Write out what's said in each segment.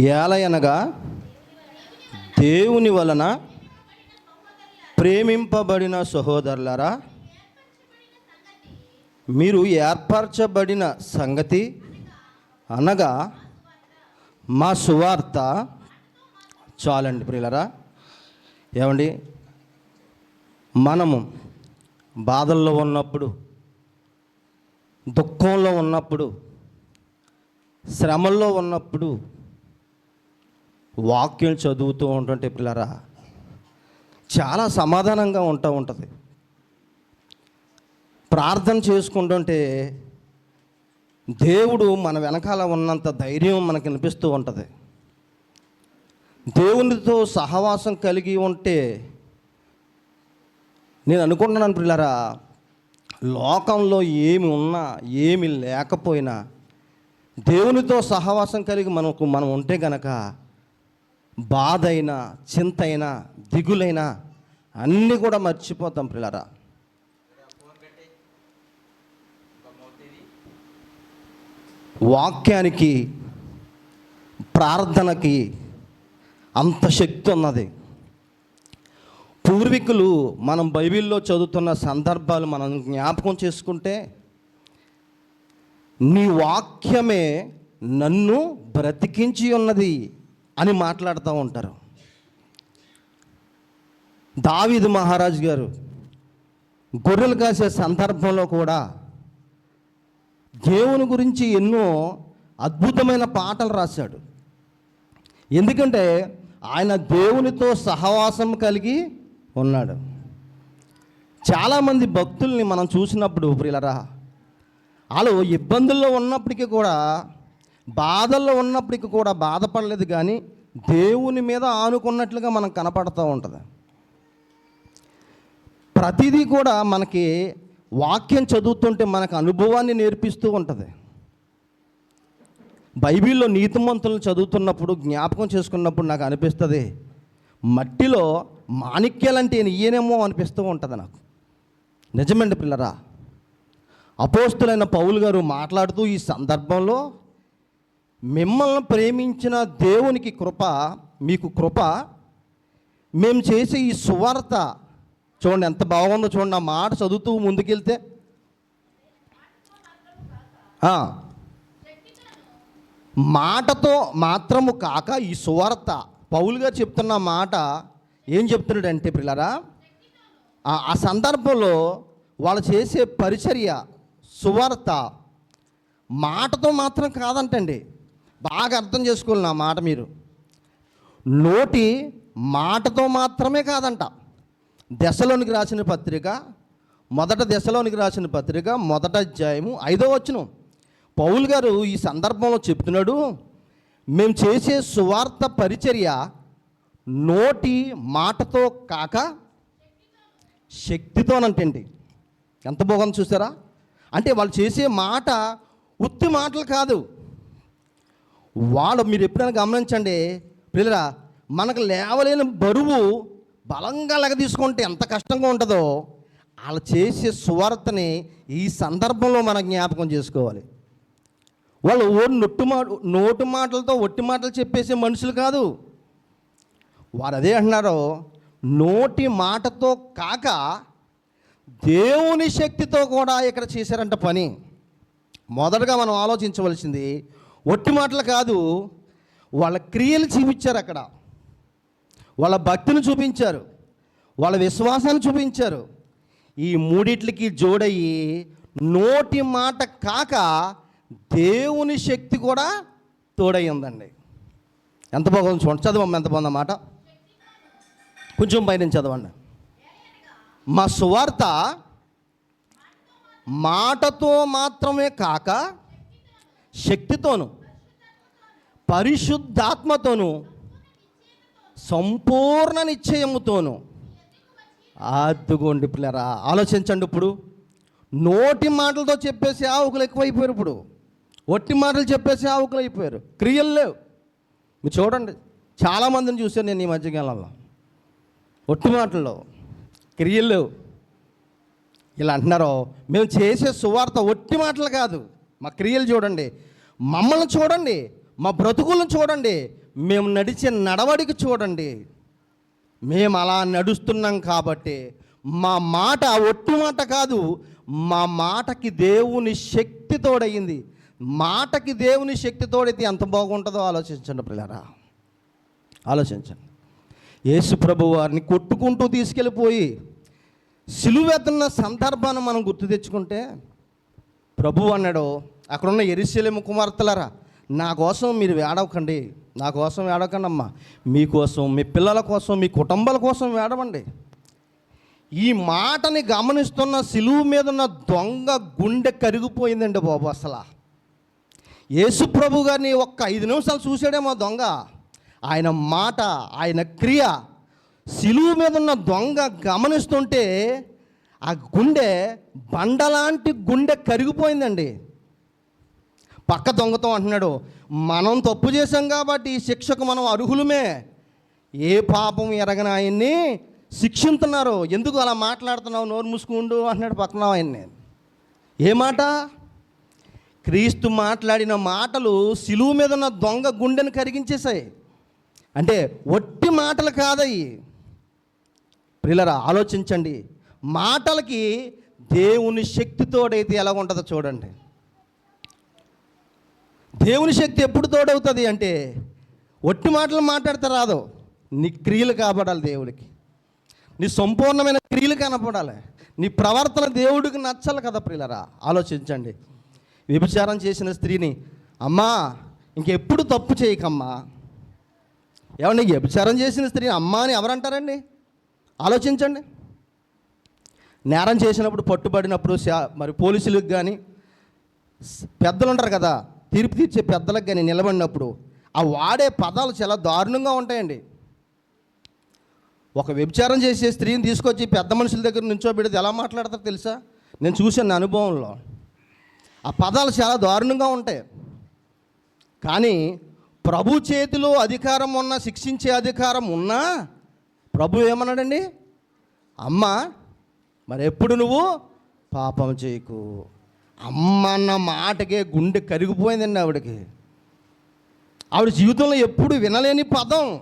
ఏలయనగా దేవుని వలన ప్రేమింపబడిన సహోదరులారా మీరు ఏర్పరచబడిన సంగతి అనగా మా సువార్త చాలండి ప్రియులరా. ఏమండి? మనము బాధల్లో ఉన్నప్పుడు దుఃఖంలో ఉన్నప్పుడు శ్రమల్లో ఉన్నప్పుడు వాక్యం చదువుతూ ఉంటుంటే పిల్లరా చాలా సమాధానంగా ఉంటూ ఉంటుంది. ప్రార్థన చేసుకుంటుంటే దేవుడు మన వెనకాల ఉన్నంత ధైర్యం మనకు అనిపిస్తూ ఉంటుంది. దేవునితో సహవాసం కలిగి ఉంటే నేను అనుకుంటున్నాను పిల్లరా లోకంలో ఏమి ఉన్నా ఏమి లేకపోయినా దేవునితో సహవాసం కలిగి మనకు మనం ఉంటే గనక బాధ అయినా చింత అయినా దిగులైనా అన్నీ కూడా మర్చిపోతాం పిల్లరా వాక్యానికి ప్రార్థనకి అంత శక్తి ఉన్నది. పూర్వీకులు మనం బైబిల్లో చదువుతున్న సందర్భాలు మనం జ్ఞాపకం చేసుకుంటే నీ వాక్యమే నన్ను బ్రతికించి ఉన్నది. అని మాట్లాడుతూ ఉంటారు. దావీదు మహారాజు గారు గొర్రెలు కాసే సందర్భంలో కూడా దేవుని గురించి ఎన్నో అద్భుతమైన పాటలు రాశాడు. ఎందుకంటే ఆయన దేవునితో సహవాసం కలిగి ఉన్నాడు. చాలామంది భక్తుల్ని మనం చూసినప్పుడు ప్రిలరా వాళ్ళు ఇబ్బందుల్లో ఉన్నప్పటికీ కూడా బాధల్లో ఉన్నప్పటికీ కూడా బాధపడలేదు కానీ దేవుని మీద ఆనుకున్నట్లుగా మనకు కనపడుతూ ఉంటుంది. ప్రతిదీ కూడా మనకి వాక్యం చదువుతుంటే మనకు అనుభవాన్ని నేర్పిస్తూ ఉంటుంది. బైబిల్లో నీతిమంతులను చదువుతున్నప్పుడు జ్ఞాపకం చేసుకున్నప్పుడు నాకు అనిపిస్తుంది మట్టిలో మాణిక్యాలంటే ఈయనేమో అనిపిస్తూ ఉంటుంది నాకు. నిజమండి పిల్లరా అపోస్తులైన పౌలు గారు మాట్లాడుతూ ఈ సందర్భంలో మిమ్మల్ని ప్రేమించిన దేవునికి కృప మీకు కృప. మేము చేసే ఈ సువార్త చూడండి ఎంత బాగుందో చూడండి. ఆ మాట చదువుతూ ముందుకెళ్తే. మాటతో మాత్రము కాక ఈ సువార్త. పౌలు గారు చెప్తున్న మాట ఏం చెప్తున్నాడంటే పిల్లరా ఆ సందర్భంలో వాళ్ళు చేసే పరిచర్య సువార్త మాటతో మాత్రం కాదంటండి. బాగా అర్థం చేసుకోవాలి నా మాట మీరు. నోటి మాటతో మాత్రమే కాదంట. దశలోనికి రాసిన పత్రిక మొదట దశలోనికి రాసిన పత్రిక మొదట అధ్యాయము ఐదో వచ్చిన పౌల్ గారు ఈ సందర్భంలో చెప్తున్నాడు మేము చేసే సువార్త పరిచర్య నోటి మాటతో కాక శక్తితోనంటండి. ఎంత బాగుంది చూసారా? అంటే వాళ్ళు చేసే మాట ఉత్తి మాటలు కాదు. వాళ్ళు మీరు ఎప్పుడైనా గమనించండి పిల్లరా మనకు లేవలేని బరువు బలంగా లెగ తీసుకుంటే ఎంత కష్టంగా ఉంటుందో వాళ్ళు చేసే సువార్తని ఈ సందర్భంలో మనం జ్ఞాపకం చేసుకోవాలి. వాళ్ళు ఓ నొట్టు మాట నోటు మాటలతో ఒట్టి మాటలు చెప్పేసే మనుషులు కాదు. వారు అదే అంటున్నారు నోటి మాటతో కాక దేవుని శక్తితో కూడా ఇక్కడ చేశారంట పని. మొదటగా మనం ఆలోచించవలసింది ఒట్టి మాటలు కాదు వాళ్ళ క్రియలు చూపించారు అక్కడ. వాళ్ళ భక్తిని చూపించారు. వాళ్ళ విశ్వాసాన్ని చూపించారు. ఈ మూడిట్లకి జోడయ్యి నోటి మాట కాక దేవుని శక్తి కూడా తోడయ్యిందండి. ఎంత బాగుంది చూడండి. చదవమ్మ ఎంత బాగుంది మాట. కొంచెం పైన చదవండి. మా సువార్త మాటతో మాత్రమే కాక శక్తితోను పరిశుద్ధాత్మతోను సంపూర్ణ నిశ్చయముతోను. అద్దుకోండి పిల్లరా ఆలోచించండి ఇప్పుడు. నోటి మాటలతో చెప్పేసి ఆవుకులు ఎక్కువైపోయారు ఇప్పుడు. ఒట్టి మాటలు చెప్పేసి ఆవుకులు అయిపోయారు. క్రియలు లేవు. మీరు చూడండి చాలామందిని చూశాను నేను ఈ మధ్యకాలంలో. ఒట్టి మాటల్లో క్రియలు లేవు. ఇలా అంటున్నారు మేము చేసే సువార్త ఒట్టి మాటలు కాదు. మా క్రియలు చూడండి. మమ్మల్ని చూడండి. మా బ్రతుకులను చూడండి. మేము నడిచే నడవడికి చూడండి. మేము అలా నడుస్తున్నాం కాబట్టి మా మాట ఒట్టు మాట కాదు మా మాటకి దేవుని శక్తి తోడయింది. మాటకి దేవుని శక్తి తోడైతే ఎంత బాగుంటుందో ఆలోచించండి పిల్లరా. ఆలోచించండి. యేసు ప్రభు వారిని కొట్టుకుంటూ తీసుకెళ్ళిపోయి సిలువెత్తున్న సందర్భాన్ని మనం గుర్తు తెచ్చుకుంటే ప్రభు అన్నాడు అక్కడున్న ఎరిశలేము కుమార్తెలరా నా కోసం మీరు వేడవకండి నా కోసం వేడవకండి అమ్మా మీకోసం మీ పిల్లల కోసం మీ కుటుంబాల కోసం వేడవండి ఈ మాటని గమనిస్తున్న సిలువు మీద ఉన్న దొంగ గుండె కరిగిపోయిందండి బాబు అసలు. యేసు ప్రభు గారిని ఒక్క ఐదు నిమిషాలు చూసాడేమో దొంగ. ఆయన మాట ఆయన క్రియ సిలువు మీద ఉన్న దొంగ గమనిస్తుంటే ఆ గుండె బండలాంటి గుండె కరిగిపోయిందండి. పక్క దొంగతం అంటున్నాడు. మనం తప్పు చేశాం కాబట్టి ఈ శిక్షకు మనం అర్హులమే. ఏ పాపం ఎరగని ఆయన్ని శిక్షింతున్నారు. ఎందుకు అలా మాట్లాడుతున్నావు? నోరు మూసుకుండు అంటున్నాడు పక్కన ఆయన్ని. ఏ మాట? క్రీస్తు మాట్లాడిన మాటలు సిలువు మీద ఉన్న దొంగ గుండెను కరిగించేశాయి. అంటే ఒట్టి మాటలు కాదయి ప్రిలరా ఆలోచించండి. మాటలకి దేవుని శక్తితోడైతే ఎలా ఉంటుందో చూడండి. దేవుని శక్తి ఎప్పుడు తోడవుతుంది అంటే ఒట్టి మాటలు మాట్లాడితే రాదు. నీ క్రియలు కాబడాలి దేవుడికి నీ సంపూర్ణమైన క్రియలు కనపడాలి. నీ ప్రవర్తన దేవుడికి నచ్చాలి కదా ప్రియులరా. ఆలోచించండి. వ్యభిచారం చేసిన స్త్రీని అమ్మా ఇంకెప్పుడు తప్పు చేయకమ్మా. ఏమండి వ్యభిచారం చేసిన స్త్రీని అమ్మా అని ఎవరంటారండి? ఆలోచించండి. నేరం చేసినప్పుడు పట్టుబడినప్పుడు మరి పోలీసులకు కానీ పెద్దలు ఉంటారు కదా తీర్పు తీర్చే పెద్దలకు కానీ నిలబడినప్పుడు ఆ వాడే పదాలు చాలా దారుణంగా ఉంటాయండి. ఒక వ్యభిచారం చేసే స్త్రీని తీసుకొచ్చి పెద్ద మనుషుల దగ్గర నుంచో పెడితే ఎలా మాట్లాడతారు తెలుసా? నేను చూశాను అనుభవంలో. ఆ పదాలు చాలా దారుణంగా ఉంటాయి. కానీ ప్రభు చేతిలో అధికారం ఉన్న శిక్షించే అధికారం ఉన్నా ప్రభు ఏమన్నాడండి? అమ్మ మరి ఎప్పుడు నువ్వు పాపం చేయకు? అమ్మ అన్న మాటకే గుండె కరిగిపోయిందండి ఆవిడకి. ఆవిడ జీవితంలో ఎప్పుడు వినలేని పదం.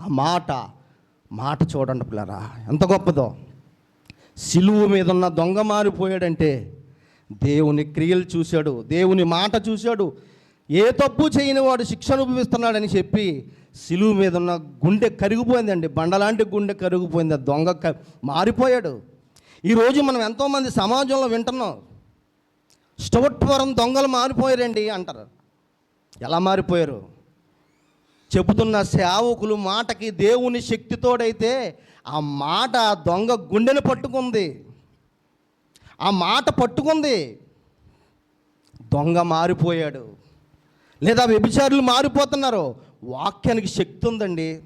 ఆ మాట మాట చూడండి పిల్లరా ఎంత గొప్పదో. సిలువు మీద ఉన్న దొంగ మారిపోయాడంటే దేవుని క్రియలు చూశాడు దేవుని మాట చూశాడు ఏ తప్పు చేయని వాడు శిక్ష అనుభవిస్తున్నాడని చెప్పి సిలువు మీద ఉన్న గుండె కరిగిపోయిందండి. బండలాంటి గుండె కరిగిపోయింది దొంగ క- మారిపోయాడు. ఈరోజు మనం ఎంతోమంది సమాజంలో వింటున్నాం స్టవట్పురం దొంగలు మారిపోయారండి అంటారు. ఎలా మారిపోయారు? చెబుతున్న సేవకులు మాటకి దేవుని శక్తితోడైతే ఆ మాట దొంగ గుండెను పట్టుకుంది. ఆ మాట పట్టుకుంది. దొంగ మారిపోయాడు. లేదా వ్యభిచారులు మారిపోతున్నారు. వాక్యానికి శక్తి ఉందండి.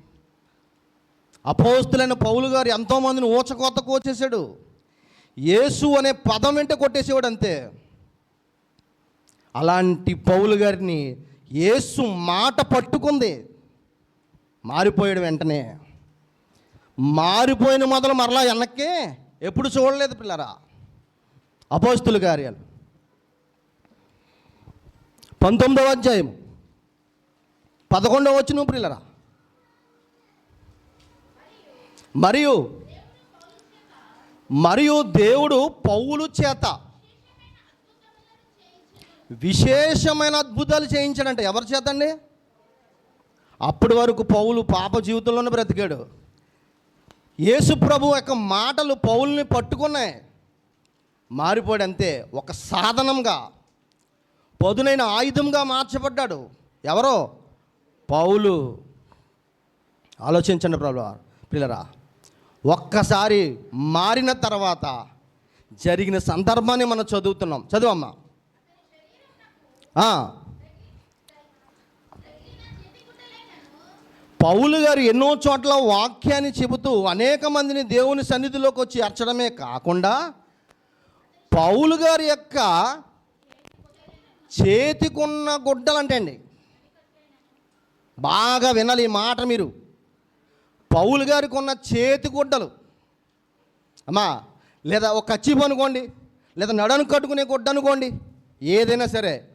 అపోస్తులైన పౌలు గారు ఎంతోమందిని ఊచకోత కోచేశాడు. యేసు అనే పదం వెంట కొట్టేసేవాడు అంతే అలాంటి పౌలు గారిని యేసు మాట పట్టుకుంది. మారిపోయాడు వెంటనే. మారిపోయిన మొదలు మరలా వెనక్కి ఎప్పుడు చూడలేదు పిల్లరా. అపోస్తుల కార్యాలు. పంతొమ్మిదవ అధ్యాయం. పదకొండవ వచ్చిన పిల్లరా. మరియు మరియు దేవుడు పౌలు చేత విశేషమైన అద్భుతాలు చేయించాడంట. ఎవరి చేతండి అప్పటి వరకు పౌలు పాప జీవితంలోనే బ్రతికాడు. యేసు ప్రభు యొక్క మాటలు పౌల్ని పట్టుకున్నాయి. మారిపోయాడు అంతే. ఒక సాధనంగా పదునైన ఆయుధంగా మార్చబడ్డాడు. ఎవరో? పౌలు. ఆలోచించండి ప్రభు పిల్లరా. ఒక్కసారి మారిన తర్వాత జరిగిన సందర్భాన్ని మనం చదువుతున్నాం. చదువమ్మా. పౌలు గారు ఎన్నో చోట్ల వాక్యాన్ని చెబుతూ అనేక మందిని దేవుని సన్నిధిలోకి వచ్చి అర్చడమే కాకుండా పౌలు గారి యొక్క చేతికున్న గుడ్డలంటే అండి బాగా వినాలి ఈ మాట మీరు. పౌలు గారికి ఉన్న చేతి గుడ్డలు. అమ్మా లేదా ఒక కచ్చిపు అనుకోండి లేదా నడను కట్టుకునే గుడ్డ అనుకోండి ఏదైనా సరే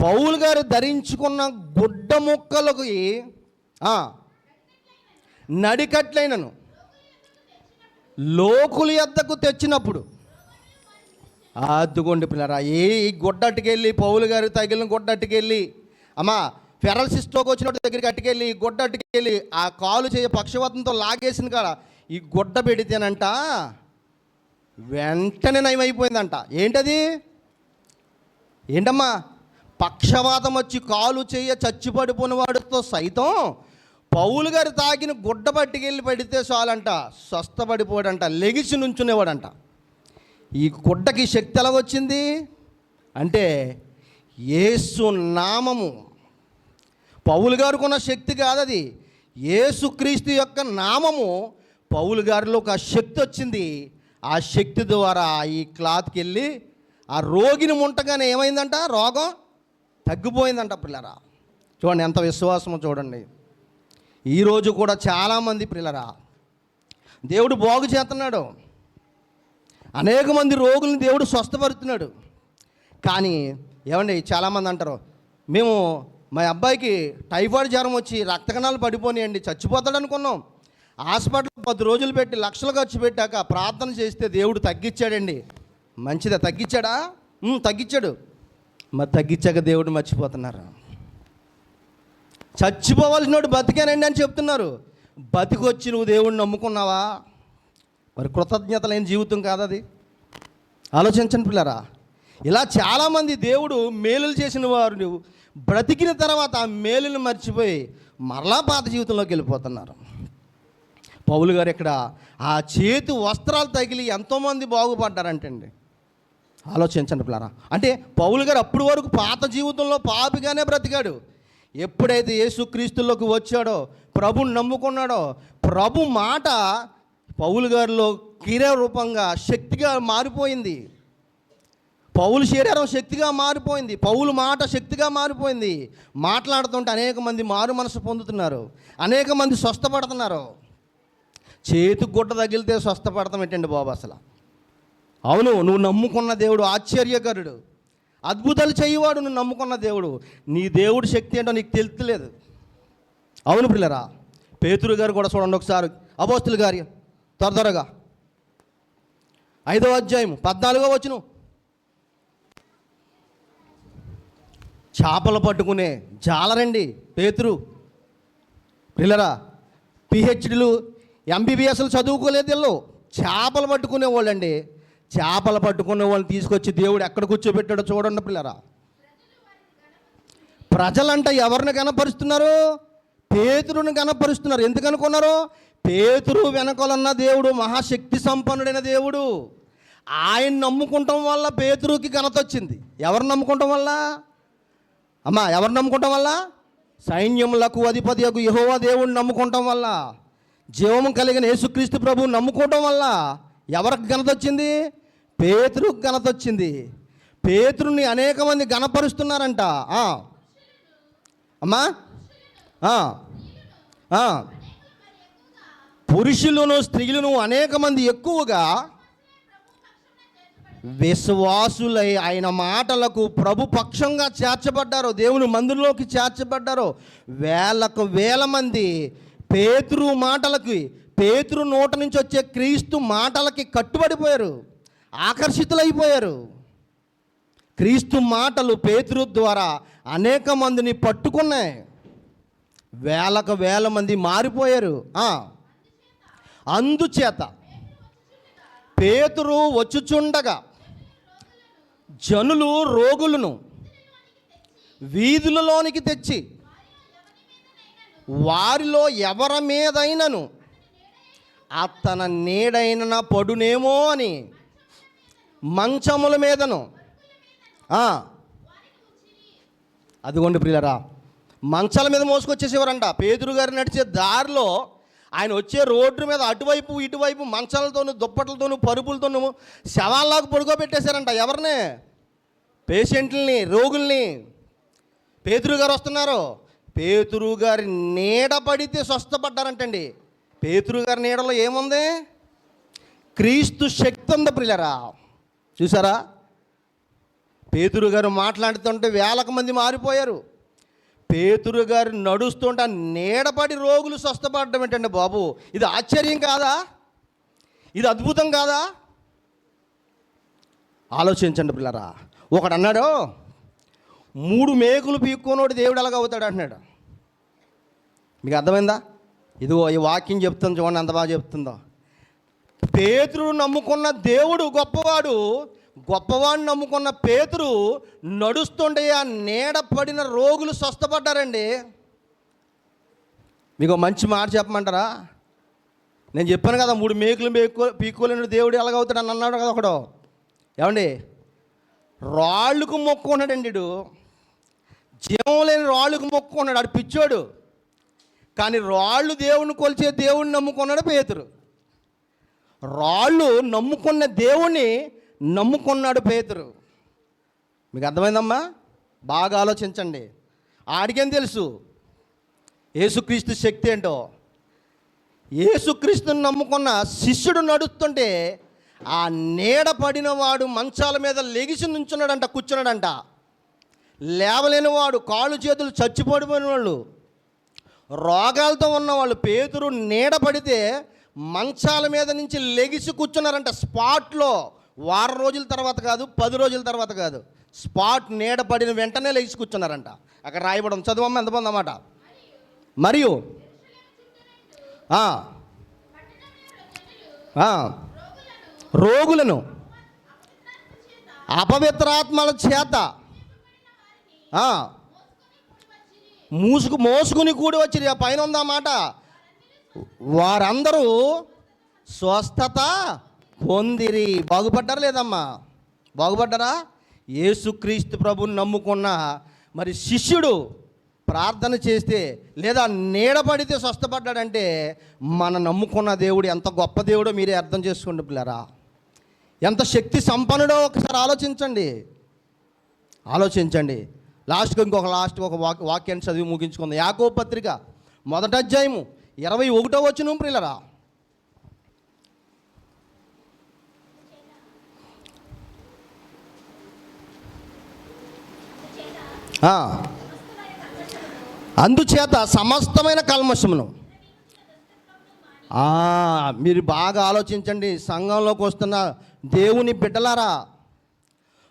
పౌలు గారు ధరించుకున్న గుడ్డ ముక్కలకి నడికట్లైనను. లోకుల యొద్దకు తెచ్చినప్పుడు. అద్దుకోండి పిల్లరా ఏ ఈ గుడ్డట్టుకెళ్ళి పౌలు గారు తగిలిన గుడ్డట్టుకెళ్ళి అమ్మా ఫెరల్సిస్ట్లోకి వచ్చినట్టు దగ్గరికి అట్టుకెళ్ళి గుడ్డ అట్టుకెళ్ళి ఆ కాలు చేయ పక్షవాతంతో లాగేసిన కాడ ఈ గుడ్డ పెడితేనంట వెంటనే నయమైపోయిందంట. ఏంటది? ఏంటమ్మా? పక్షవాతం వచ్చి కాలు చేయ చచ్చిపడిపోయిన వాడితో సైతం పౌలు గారు తాగిన గుడ్డ పట్టుకెళ్ళి పడితే చాలంట స్వస్థపడిపోడంట లెగిసి నుంచునేవాడంట. ఈ గుడ్డకి శక్తి ఎలాగొచ్చింది అంటే యేసు నామము. పౌలు గారికి ఉన్న శక్తి కాదు అది యేసుక్రీస్తు యొక్క నామము పౌలు గారిలో ఒక శక్తి వచ్చింది. ఆ శక్తి ద్వారా ఈ క్లాత్కి వెళ్ళి ఆ రోగిని ముంటగానే ఏమైందంట? రోగం? తగ్గిపోయిందంట పిల్లరా. చూడండి ఎంత విశ్వాసమో చూడండి. ఈరోజు కూడా చాలామంది పిల్లరా దేవుడు బాగు చేస్తున్నాడు. అనేక మంది రోగుల్ని దేవుడు స్వస్థపరుతున్నాడు కానీ ఏమండి చాలామంది అంటారు మేము మా అబ్బాయికి టైఫాయిడ్ జ్వరం వచ్చి రక్త కణాలు పడిపోనియండి చచ్చిపోతాడు అనుకున్నాం. హాస్పిటల్ పది రోజులు పెట్టి లక్షలు ఖర్చు పెట్టాక ప్రార్థన చేస్తే దేవుడు తగ్గించాడండి మంచిదా తగ్గించాడా తగ్గించాడు మరి తగ్గించాక దేవుడు మర్చిపోతున్నారు. చచ్చిపోవాల్సినోడు బతికానండి అని చెప్తున్నారు. బతికొచ్చి నువ్వు దేవుడిని నమ్ముకున్నావా? మరి కృతజ్ఞత లేని జీవితం కాదది. ఆలోచించండి పిల్లరా. ఇలా చాలామంది దేవుడు మేలులు చేసిన వారు నువ్వు బ్రతికిన తర్వాత ఆ మేలును మర్చిపోయి మరలా పాత జీవితంలోకి వెళ్ళిపోతున్నారు. పౌలు గారు ఇక్కడ ఆ చేతి వస్త్రాలు తగిలి ఎంతోమంది బాగుపడ్డారంటండి. ఆలోచించండి పిల్లరా. అంటే పౌలు గారు అప్పటి వరకు పాత జీవితంలో పాపిగానే బ్రతికాడు. ఎప్పుడైతే యేసుక్రీస్తులోకి వచ్చాడో ప్రభుని నమ్ముకున్నాడో ప్రభు మాట పౌలు గారిలో క్రియ రూపంగా శక్తిగా మారిపోయింది. పౌలు శరీరం శక్తిగా మారిపోయింది. పౌలు మాట శక్తిగా మారిపోయింది. మాట్లాడుతుంటే అనేక మంది మారు మనసు పొందుతున్నారు. అనేక మంది స్వస్థపడుతున్నారు. చేతి గుడ్డ తగిలితే స్వస్థపడతాం ఏంటండి బాబు అసలు? అవును నువ్వు నమ్ముకున్న దేవుడు ఆశ్చర్యకరుడు. అద్భుతాలు చేయవాడు నువ్వు నమ్ముకున్న దేవుడు. నీ దేవుడు శక్తి ఏంటో నీకు తెలుస్తలేదు అవును పిల్లరా పేతురు గారు కూడా చూడండి ఒకసారి. అపోస్తులు గారి త్వర త్వరగా. ఐదో అధ్యాయం పద్నాలుగో వచ్చును చేపలు పట్టుకునే జాలరండి పేతురు. పిల్లరా పిహెచ్డీలు ఎంబీబీఎస్లు చదువుకోలేదు వీళ్ళు. చేపలు పట్టుకునే వాళ్ళండి. చేపలు పట్టుకునే వాళ్ళని తీసుకొచ్చి దేవుడు ఎక్కడ కూర్చోబెట్టాడో చూడండి పిల్లరా. ప్రజలంట ఎవరిని కనపరుస్తున్నారు పేతురుని కనపరుస్తున్నారు ఎందుకు అనుకున్నారు? పేతురు వెనకలన్న దేవుడు మహాశక్తి సంపన్నుడైన దేవుడు. ఆయన నమ్ముకుంటాం వల్ల పేతురుకి ఘనత వచ్చింది. ఎవరు నమ్ముకుంటాం వల్ల? అమ్మా ఎవరు నమ్ముకుంటాం వల్ల? సైన్యములకు అధిపతి యొక్క యహోవా దేవుడిని నమ్ముకుంటాం వల్ల. జీవము కలిగిన యేసుక్రీస్తు ప్రభువు నమ్ముకోవటం వల్ల. ఎవరికి ఘనత వచ్చింది పేతురుకు ఘనత వచ్చింది పేతురుని అనేక మంది గణపరుస్తున్నారంట అమ్మా. పురుషులను స్త్రీలను అనేక మంది ఎక్కువగా విశ్వాసులై ఆయన మాటలకు ప్రభు పక్షంగా చేర్చబడ్డారు. దేవుని మందిరంలోకి చేర్చబడ్డారు. వేలకు వేల మంది పేతురు మాటలకి పేతురు నోట నుంచి వచ్చే క్రీస్తు మాటలకి కట్టుబడిపోయారు ఆకర్షితులైపోయారు. క్రీస్తు మాటలు పేతురు ద్వారా అనేక మందిని పట్టుకున్నాయి. వేలకు వేల మంది మారిపోయారు. అందుచేత పేతురు వచ్చుచుండగా జనులు రోగులను వీధులలోనికి తెచ్చి వారిలో ఎవరి మీదైనను అతన నీడైన పడునేమో అని మంచముల మీదను. అదిగోండి ప్రియులరా మంచాల మీద మోసుకొచ్చేసేవారంట. పేదరు గారు నడిచే దారిలో ఆయన వచ్చే రోడ్డు మీద అటువైపు ఇటువైపు మంచాలతోనూ దుప్పట్లతోనూ పరుపులతోనూ శవాల్లాగా పడుకోబెట్టేశారంట. ఎవరిని? పేషెంట్లని రోగుల్ని. పేతురు గారు వస్తున్నారు. పేతురు గారి నీడ పడితే స్వస్థపడ్డారంటండి. పేతురు గారి నీడలో ఏముంది? క్రీస్తు శక్తి ఉంది ప్రియులరా. చూసారా? పేతురు గారు మాట్లాడుతుంటే వేలకు మంది మారిపోయారు. పేతురు గారు నడుస్తుంటే నీడపడి రోగులు స్వస్థపడడం ఏంటండి బాబు? ఇది ఆశ్చర్యం కాదా? ఇది అద్భుతం కాదా? ఆలోచించండి పిల్లరా ఒకడు అన్నాడు మూడు మేకులు పీక్కోనోడు దేవుడు ఎలాగ అవుతాడు? అంటున్నాడు. మీకు అర్థమైందా? ఇదిగో ఈ వాక్యం చెప్తుంది చూడండి ఎంత బాగా చెప్తుందో. పేతురు నమ్ముకున్న దేవుడు గొప్పవాడు గొప్పవాడిని నమ్ముకున్న పేతురు నడుస్తుండే ఆ నీడ పడిన రోగులు స్వస్థపడ్డారండి. మీకు మంచి మాట చెప్పమంటారా? నేను చెప్పాను కదా మూడు మేకులు మేకు పీక్కోలేని దేవుడు ఎలాగవుతాడు అని అన్నాడు కదా ఒకడు. ఏమండి? రాళ్ళకు మొక్కున్నాడండి వీడు. జీవం లేని రాళ్ళకు మొక్కున్నాడు ఆడు పిచ్చోడు. కానీ రాళ్ళు దేవుణ్ణి కొలిచే దేవుణ్ణి నమ్ముకున్నాడు పేతురు. రాళ్ళు నమ్ముకున్న దేవుణ్ణి నమ్ముకున్నాడు పేతురు. మీకు అర్థమైందమ్మా? బాగా ఆలోచించండి. ఆడికేం తెలుసు? యేసుక్రీస్తు శక్తి ఏంటో? యేసుక్రీస్తుని నమ్ముకున్న శిష్యుడు నడుస్తుంటే ఆ నీడ పడిన వాడు మంచాల మీద లెగిసి నుంచున్నాడంట కూర్చున్నాడంట. లేవలేని వాడు కాళ్ళు చేతులు చచ్చిపడిపోయిన వాళ్ళు రోగాలతో ఉన్నవాళ్ళు పేతురు నీడపడితే మంచాల మీద నుంచి లెగిసి కూర్చున్నారంట. స్పాట్లో వారం రోజుల తర్వాత కాదు పది రోజుల తర్వాత కాదు. స్పాట్ నీడ పడిన వెంటనే లెగిసి కూర్చున్నారంట. అక్కడ రాయబడం చదువమ్మ ఎంత పొందన్నమాట మరియు రోగులను అపవిత్రాత్మల చేత మూసుకు మోసుకుని కూడి వచ్చి పైన ఉందన్నమాట వారందరూ స్వస్థత పొందిరి. బాగుపడ్డారా లేదమ్మా? బాగుపడ్డారా? ఏసుక్రీస్తు ప్రభుని నమ్ముకున్న మరి శిష్యుడు ప్రార్థన చేస్తే లేదా నీడపడితే స్వస్థపడ్డాడంటే మన నమ్ముకున్న దేవుడు ఎంత గొప్ప దేవుడో మీరే అర్థం చేసుకోండి పిల్లరా. ఎంత శక్తి సంపన్నుడో ఒకసారి ఆలోచించండి. ఆలోచించండి. లాస్ట్కి ఇంకొక లాస్ట్ ఒక వాక్ వాక్యాన్ని చదివి ముగించుకుందాం. యాకో పత్రిక మొదటి అధ్యాయము ఇరవై ఒకటో వచ్చిన ప్రిల్లరా అందుచేత సమస్తమైన కల్మషమును. మీరు బాగా ఆలోచించండి. సంఘంలోకి వస్తున్న దేవుని బిడ్డలారా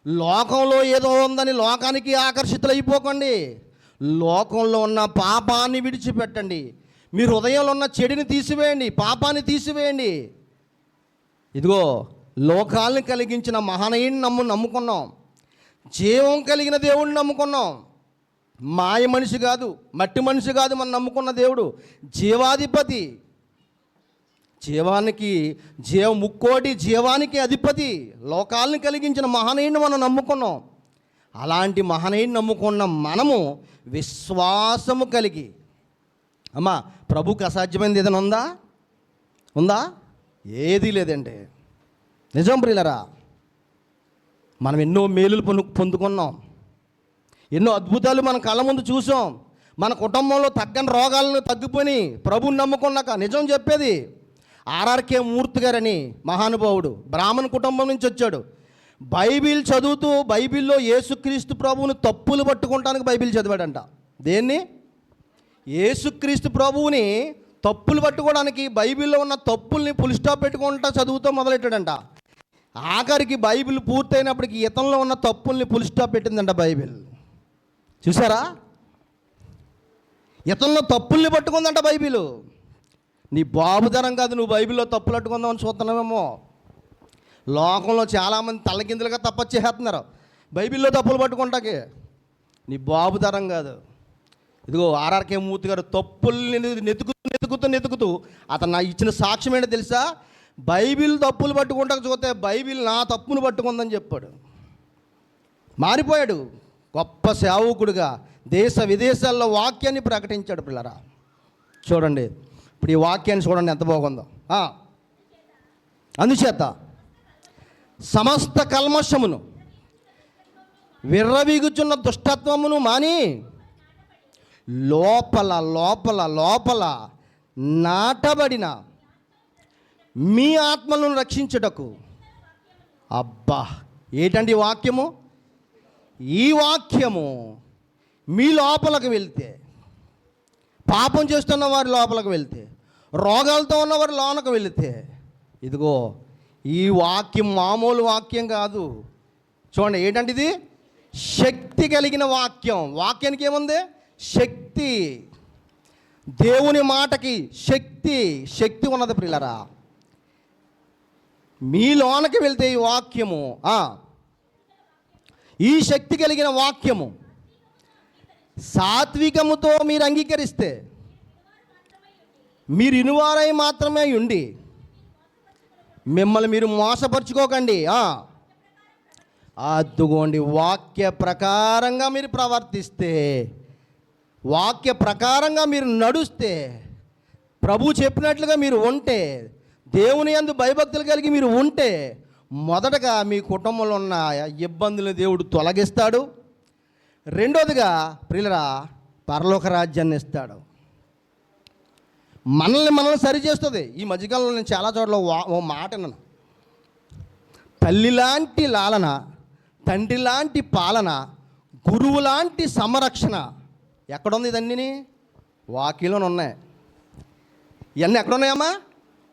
లోకంలో ఏదో ఉందని లోకానికి ఆకర్షితులైపోకండి. లోకంలో ఉన్న పాపాన్ని విడిచిపెట్టండి. మీ హృదయంలో ఉన్న చెడిని తీసివేయండి పాపాన్ని తీసివేయండి. ఇదిగో లోకాలను కలిగించిన మహనీయుని నమ్ము నమ్ముకున్నాం. జీవం కలిగిన దేవుడిని నమ్ముకున్నాం. మాయ మనిషి కాదు మట్టి మనిషి కాదు మనం నమ్ముకున్న దేవుడు. జీవాధిపతి. జీవానికి జీవ ముక్కోటి జీవానికి అధిపతి. లోకాలను కలిగించిన మహనీయుని మనం నమ్ముకున్నాం. అలాంటి మహనీయుని నమ్ముకున్న మనము విశ్వాసము కలిగి. అమ్మా ప్రభుకి అసాధ్యమైనది ఏదైనా ఉందా? ఉందా? ఏదీ లేదండి నిజం ప్రియులరా మనం ఎన్నో మేలులు పొను పొందుకున్నాం. ఎన్నో అద్భుతాలు మన కళ్ళ ముందు చూసాం. మన కుటుంబంలో తగ్గని రోగాలను తగ్గిపోయి ప్రభుని నమ్ముకున్నాక నిజం చెప్పేది ఆర్ఆర్కే మూర్తి గారని మహానుభావుడు బ్రాహ్మణ కుటుంబం నుంచి వచ్చాడు. బైబిల్ చదువుతూ బైబిల్లో యేసుక్రీస్తు ప్రభువుని తప్పులు పట్టుకుంటానికి బైబిల్ చదివాడంట. దేన్ని? యేసుక్రీస్తు ప్రభువుని తప్పులు పట్టుకోవడానికి బైబిల్లో ఉన్న తప్పుల్ని ఫుల్ స్టాప్ పెట్టుకుంటా చదువుతూ మొదలెట్టాడంట. ఆఖరికి బైబిల్ పూర్తయినప్పటికి ఇతంలో ఉన్న తప్పుల్ని ఫుల్ స్టాప్ పెట్టిందంట బైబిల్. చూసారా? ఇతంలో తప్పుల్ని పట్టుకుందంట బైబిల్. నీ బాబుతరం కాదు నువ్వు బైబిల్లో తప్పులు పట్టుకుందామని చూస్తున్నావేమో. లోకంలో చాలామంది తలకిందులుగా తప్ప చేస్తున్నారు బైబిల్లో తప్పులు పట్టుకుంటాకి. నీ బాబుతరం కాదు. ఇదిగో ఆర్ఆర్కే మూర్తి గారు తప్పుల్ని నెతుకుతూ నెతుకుతూ నెతుకుతూ అతను నా ఇచ్చిన సాక్ష్యం ఏంటో తెలుసా? బైబిల్ తప్పులు పట్టుకుంటాక చూస్తే బైబిల్ నా తప్పును పట్టుకుందని చెప్పాడు. మారిపోయాడు. గొప్ప సేవకుడుగా దేశ విదేశాల్లో వాక్యాన్ని ప్రకటించాడు పిల్లరా. చూడండి. ఇప్పుడు ఈ వాక్యాన్ని చూడండి ఎంత బాగుందో. అందుచేత సమస్త కల్మషమును విర్రవీగుచున్న దుష్టత్వమును మాని లోపల లోపల లోపల నాటబడిన మీ ఆత్మలను రక్షించుటకు అబ్బా! ఏంటండి వాక్యము? ఈ వాక్యము మీ లోపలకు వెళ్తే పాపం చేస్తున్న వారి లోపలకు వెళ్తే రోగాలతో ఉన్నవారు లోనకు వెళితే ఇదిగో ఈ వాక్యం మామూలు వాక్యం కాదు. చూడండి ఏంటంటే ఇది శక్తి కలిగిన వాక్యం. వాక్యానికి ఏముంది? శక్తి. దేవుని మాటకి శక్తి. శక్తి ఉన్నది ప్రిల్లరా మీ లోనకి వెళ్తే ఈ వాక్యము ఈ శక్తి కలిగిన వాక్యము సాత్వికముతో మీరు అంగీకరిస్తే మీరు ఇనువారై మాత్రమే ఉండి మిమ్మల్ని మీరు మోసపరుచుకోకండి. అద్దుకోండి. వాక్య ప్రకారంగా మీరు ప్రవర్తిస్తే వాక్య ప్రకారంగా మీరు నడుస్తే ప్రభు చెప్పినట్లుగా మీరు ఉంటే దేవుని యందు భయభక్తులు కలిగి మీరు ఉంటే మొదటగా మీ కుటుంబంలో ఉన్న ఇబ్బందులు దేవుడు తొలగిస్తాడు. రెండోదిగా ప్రియులరా పరలోక రాజ్యాన్ని ఇస్తాడు. మనల్ని మనల్ని సరిచేస్తుంది ఈ మధ్యకాలంలో నేను చాలా చోట్ల వా- ఓ మాట విన్నాను తల్లి లాంటి లాలన తండ్రి లాంటి పాలన గురువు లాంటి సంరక్షణ ఎక్కడుంది ఇదన్నీ వాక్యంలోనే ఉన్నాయి. ఇవన్నీ ఎక్కడున్నాయమ్మా?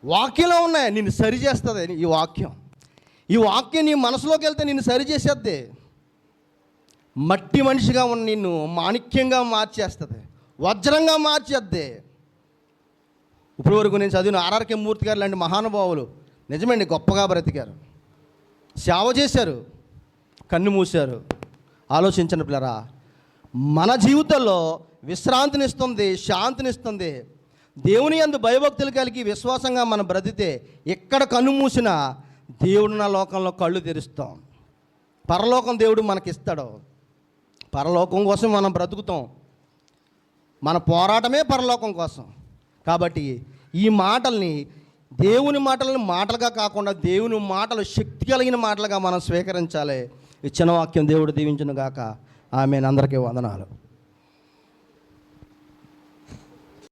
వాక్యంలో ఉన్నాయి. నిన్ను సరి చేస్తుంది ఈ వాక్యం. ఈ వాక్యం నీ మనసులోకి వెళ్తే నిన్ను సరి చేసేద్ది. మట్టి మనిషిగా ఉన్న నిన్ను మాణిక్యంగా మార్చేస్తుంది. వజ్రంగా మార్చేద్ది. ఇప్పుడు వరకు నేను చదివిన ఆర్ఆర్కే మూర్తి గారు లాంటి మహానుభావులు నిజమండి గొప్పగా బ్రతికారు. సేవ చేశారు కన్ను మూశారు. ఆలోచించండి పిల్లరా మన జీవితంలో విశ్రాంతినిస్తుంది శాంతినిస్తుంది దేవుని అందు భయభక్తులు కలిగి విశ్వాసంగా మనం బ్రతితే ఎక్కడ కన్ను మూసినా దేవుడు నా లోకంలో కళ్ళు తెరుస్తాం. పరలోకం దేవుడు మనకిస్తాడు. పరలోకం కోసం మనం బ్రతుకుతాం. మన పోరాటమే పరలోకం కోసం. కాబట్టి ఈ మాటల్ని దేవుని మాటలను మాటలుగా కాకుండా దేవుని మాటలు శక్తి కలిగిన మాటలుగా మనం స్వీకరించాలి. ఇచ్చిన వాక్యం దేవుడు దీవించును గాక ఆమె అందరికీ వందనాలు.